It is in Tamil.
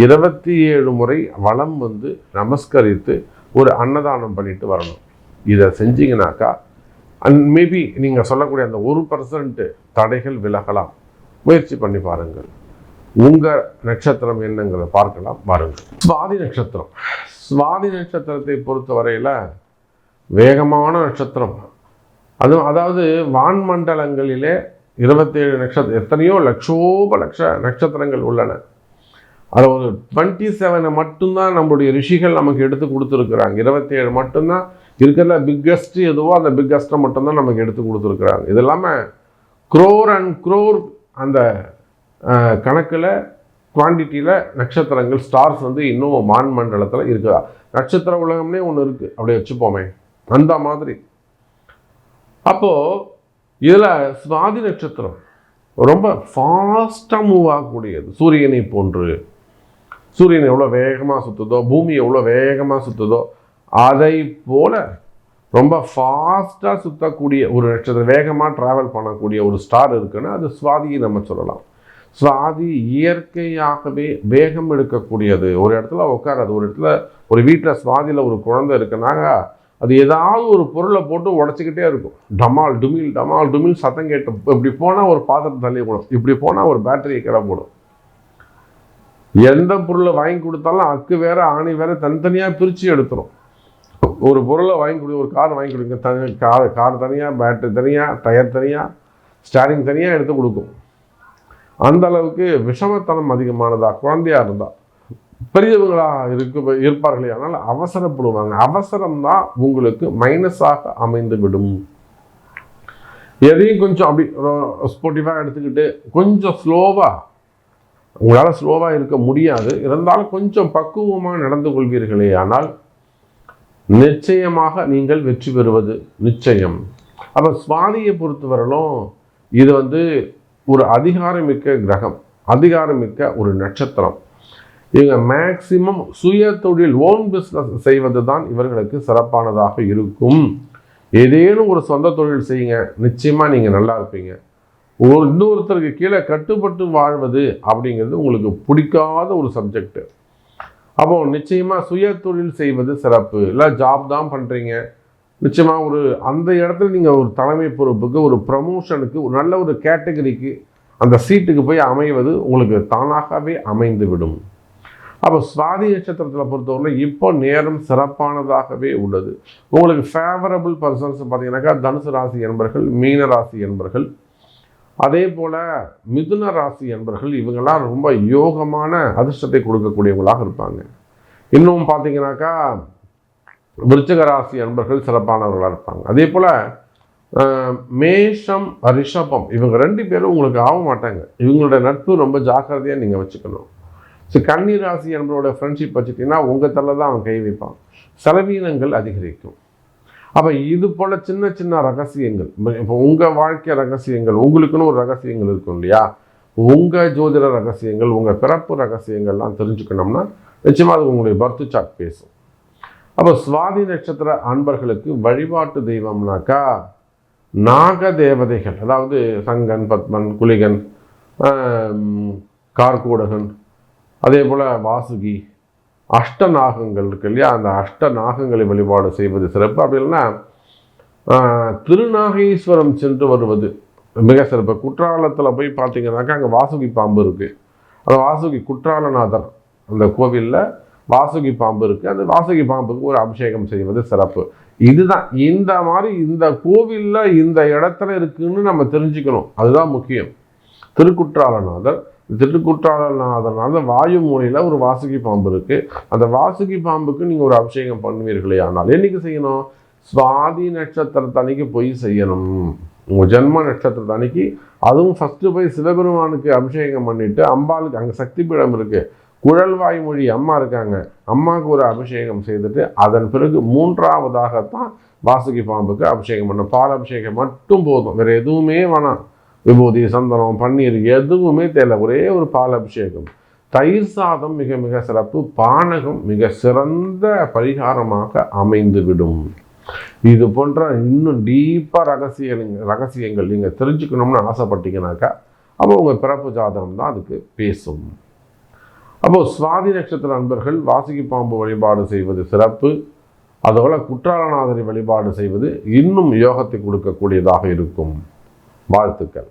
இருபத்தி ஏழு முறை வளம் வந்து நமஸ்கரித்து ஒரு அன்னதானம் பண்ணிட்டு வரணும். இதை செஞ்சீங்கனாக்கா அண்ட் மேபி நீங்கள் சொல்லக்கூடிய அந்த ஒரு பர்சன்ட்டு தடைகள் விலகலாம். முயற்சி பண்ணி பாருங்கள். உங்கள் நட்சத்திரம் என்னங்கிறத பார்க்கலாம் பாருங்கள் சுவாதி நட்சத்திரம். சுவாதி நட்சத்திரத்தை பொறுத்தவரையில் வேகமான நட்சத்திரம். அதுவும் அதாவது வான்மண்டலங்களிலே இருபத்தேழு நட்சத்திரம் எத்தனையோ லட்சோப லட்ச நட்சத்திரங்கள் உள்ளன. அதாவது டுவெண்ட்டி செவனை மட்டும்தான் நம்மளுடைய ரிஷிகள் நமக்கு எடுத்து கொடுத்துருக்குறாங்க. இருபத்தேழு மட்டும்தான். இருக்கிற பிக்கஸ்ட் எதுவோ அந்த பிக்கஸ்ட்டை மட்டும்தான் நமக்கு எடுத்து கொடுத்துருக்குறாங்க. இது இல்லாமல் க்ரோர் அண்ட் க்ரோர் அந்த கணக்கில் குவான்டிட்டியில் நட்சத்திரங்கள் ஸ்டார்ஸ் வந்து இன்னும் மான் மண்டலத்தில் இருக்குதா? நட்சத்திர உலகம்னே ஒன்று இருக்குது அப்படி வச்சுப்போமே. அந்த மாதிரி. அப்போது இதில் சுவாதி நட்சத்திரம் ரொம்ப ஃபாஸ்ட்டாக மூவ் ஆகக்கூடியது. சூரியனை போன்று. சூரியன் எவ்வளோ வேகமாக சுற்றுதோ பூமி எவ்வளோ வேகமாக சுற்றுதோ அதை போல் ரொம்ப ஃபாஸ்ட்டாக சுற்றக்கூடிய ஒரு நட்சத்திரம் வேகமாக ட்ராவல் பண்ணக்கூடிய ஒரு ஸ்டார் இருக்குன்னா அது சுவாதியை நம்ம சொல்லலாம். சுவாதி இயற்கையாகவே வேகம் எடுக்கக்கூடியது. ஒரு இடத்துல உட்காராது. ஒரு இடத்துல ஒரு வீட்டில் சுவாதியில் ஒரு குழந்தை இருக்குனாங்க அது ஏதாவது ஒரு பொருளை போட்டு உடச்சிக்கிட்டே இருக்கும். டமால் டுமில் டமால் டுமில் சத்தம் கேட்டு இப்படி போனால் ஒரு பாத்திரம் தள்ளி போடும். இப்படி போனால் ஒரு பேட்டரியை கிட போடும். எந்த பொருளை வாங்கி கொடுத்தாலும் அக்கு வேற ஆணி வேற தனித்தனியாக பிரித்து எடுத்துரும். ஒரு பொருளை வாங்கி கொடு ஒரு கார் வாங்கி கொடுங்க தனி கார் கார் தனியாக பேட்டரி தனியாக டயர் தனியாக ஸ்டாரிங் தனியாக எடுத்து கொடுக்கும். அந்த அளவுக்கு விஷமத்தனம் அதிகமானதா குழந்தையாக இருந்தால் பெரியவங்களாக இருக்க இருப்பார்களே ஆனால் அவசரப்படுவாங்க. அவசரம் தான் உங்களுக்கு மைனஸாக அமைந்து விடும் எதையும் கொஞ்சம் அப்படி ஸ்போட்டிஃபாக எடுத்துக்கிட்டு கொஞ்சம் ஸ்லோவாக உங்களால் ஸ்லோவாக இருக்க முடியாது. இருந்தாலும் கொஞ்சம் பக்குவமாக நடந்து கொள்வீர்களே. ஆனால் நிச்சயமாக நீங்கள் வெற்றி பெறுவது நிச்சயம். அப்போ சுவாதியை பொறுத்தவரையிலும் இது வந்து ஒரு அதிகாரமிக்க கிரகம் அதிகாரமிக்க ஒரு நட்சத்திரம். இவங்க மேக்சிமம் சுய தொழில் ஓன் பிஸ்னஸ் செய்வது தான் இவர்களுக்கு சிறப்பானதாக இருக்கும். ஏதேனும் ஒரு சொந்த தொழில் செய்யுங்க. நிச்சயமாக நீங்கள் நல்லா இருப்பீங்க. ஒரு இன்னொருத்தருக்கு கீழே கட்டுப்பட்டு வாழ்வது அப்படிங்கிறது உங்களுக்கு பிடிக்காத ஒரு சப்ஜெக்டு அப்போ நிச்சயமாக சுய தொழில் செய்வது சிறப்பு. இல்லை ஜாப் தான் பண்ணுறீங்க நிச்சயமாக ஒரு அந்த இடத்துல நீங்கள் ஒரு தலைமை பொறுப்புக்கு ஒரு ப்ரமோஷனுக்கு ஒரு நல்ல ஒரு கேட்டகரிக்கு அந்த சீட்டுக்கு போய் அமைவது உங்களுக்கு தானாகவே அமைந்து விடும் அப்போ சுவாதி நட்சத்திரத்தில் பொறுத்தவரை இப்போ நேரம் சிறப்பானதாகவே உள்ளது. உங்களுக்கு ஃபேவரபிள் பர்சன்ஸ் பார்த்தீங்கன்னாக்கா தனுசு ராசி என்பர்கள் மீன ராசி என்பர்கள் அதே போல் மிதுன ராசி என்பர்கள் இவங்கெல்லாம் ரொம்ப யோகமான அதிர்ஷ்டத்தை கொடுக்கக்கூடியவங்களாக இருப்பாங்க. இன்னும் பார்த்தீங்கன்னாக்கா விருச்சக ராசி அன்பர்கள் சிறப்பானவர்களாக இருப்பாங்க. அதே போல் மேஷம் ரிஷபம் இவங்க ரெண்டு பேரும் உங்களுக்கு ஆக மாட்டாங்க. இவங்களோட நட்பு ரொம்ப ஜாக்கிரதையாக நீங்கள் வச்சுக்கணும். ஸோ கன்னி ராசி என்பதோட ஃப்ரெண்ட்ஷிப் வச்சுட்டிங்கன்னா உங்கள் தலை தான் அவன் கை வைப்பான். செலவீனங்கள் அதிகரிக்கும். அப்போ இது போல் சின்ன சின்ன ரகசியங்கள். இப்போ உங்கள் வாழ்க்கை ரகசியங்கள் உங்களுக்குன்னு ஒரு ரகசியங்கள் இருக்கும் இல்லையா? உங்கள் ஜோதிட ரகசியங்கள் உங்கள் பிறப்பு ரகசியங்கள்லாம் தெரிஞ்சுக்கணும்னா நிச்சயமாக அது உங்களுடைய பர்த் சாக் பேசும். அப்போ சுவாதி நட்சத்திர அன்பர்களுக்கு வழிபாட்டு தெய்வம்னாக்கா நாக தேவதைகள் அதாவது சங்கன் பத்மன் குலிகன் கார்கூடகன் அதே போல் வாசுகி அஷ்ட நாகங்கள் இருக்கு இல்லையா? அந்த அஷ்ட நாகங்களை வழிபாடு செய்வது சிறப்பு. அப்படி இல்லைன்னா திருநாகேஸ்வரம் சென்று வருவது மிக சிறப்பு. குற்றாலத்தில் போய் பார்த்தீங்கன்னாக்கா அங்கே வாசுகி பாம்பு இருக்குது அந்த வாசுகி குற்றாலநாதர் அந்த கோவிலில் வாசுகி பாம்பு இருக்குது அந்த வாசுகி பாம்புக்கு ஒரு அபிஷேகம் செய்வது சிறப்பு. இதுதான். இந்த மாதிரி இந்த கோவிலில் இந்த இடத்துல இருக்குன்னு நம்ம தெரிஞ்சுக்கணும். அதுதான் முக்கியம். திருக்குற்றாலநாதர். திருக்குற்றாலநாதனால வாயு மூலையில் ஒரு வாசுகி பாம்பு இருக்குது அந்த வாசுகி பாம்புக்கு நீங்கள் ஒரு அபிஷேகம் பண்ணுவீர்களே ஆனால் என்னைக்கு செய்யணும்? சுவாதி நட்சத்திரத்தன்னைக்கு போய் செய்யணும். உங்கள் ஜென்ம நட்சத்திரத்தன்னைக்கு அதுவும் ஃபஸ்ட்டு போய் சிவபெருமானுக்கு அபிஷேகம் பண்ணிவிட்டு அம்பாளுக்கு அங்கே சக்தி பீடம் இருக்குது குழல்வாய் மொழி அம்மா இருக்காங்க. அம்மாவுக்கு ஒரு அபிஷேகம் செய்துட்டு அதன் பிறகு மூன்றாவதாகத்தான் வாசுகி பாம்புக்கு அபிஷேகம் பண்ணும் பால் அபிஷேகம் மட்டும் போதும். வேறு எதுவுமே வேணாம். விபூதி சந்தனம் பன்னீர் எதுவுமே தேவை ஒரே ஒரு பால் அபிஷேகம் தயிர் சாதம் மிக மிக சிறப்பு. பானகம் மிக சிறந்த பரிகாரமாக அமைந்துவிடும். இது போன்ற இன்னும் டீப்பாக ரகசிய ரகசியங்கள் நீங்கள் தெரிஞ்சுக்கணும்னு ஆசைப்பட்டீங்கனாக்கா அப்போ உங்கள் பிறப்பு ஜாதகம் தான் அதுக்கு பேசும். அப்போ சுவாதி நட்சத்திர நண்பர்கள் வாசுகி பாம்பு வழிபாடு செய்வது சிறப்பு. அதுபோல் குற்றாலநாதரி வழிபாடு செய்வது இன்னும் யோகத்தை கொடுக்கக்கூடியதாக இருக்கும். வாழ்த்துக்கள்.